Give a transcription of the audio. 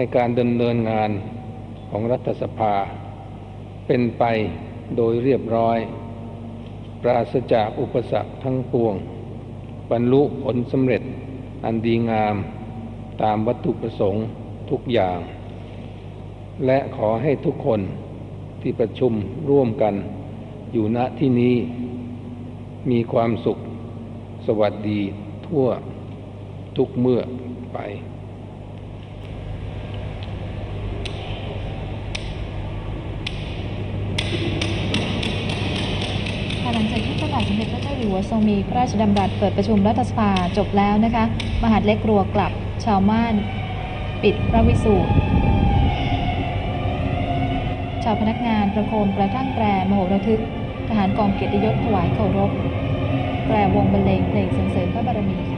ให้การดำเนินงานของรัฐสภา เป็นไปโดยเรียบร้อย ปราศจากอุปสรรคทั้งปวง บรรลุผลสำเร็จอันดีงามตามวัตถุประสงค์ทุกอย่าง และขอให้ทุกคนที่ประชุมร่วมกันอยู่ณที่นี้ มีความสุขสวัสดีทั่วทุกเมื่อไปากที่พระบาทสมเด็จพระเจ้าอยู่หัวทรงมีพระราชดำรัสเปิดประชุมรัฐสภาจบแล้วนะคะ มหาดเล็กรัวกลับชาวม่านปิดพระวิสูตรชาวพนักงานประโคมกระทั่งแตรมโหระทึก ทหารกองเกียรติยศถวายเคารพ แปรวงบรรเลงเพลงสรรเสริญพระบารมีค่ะ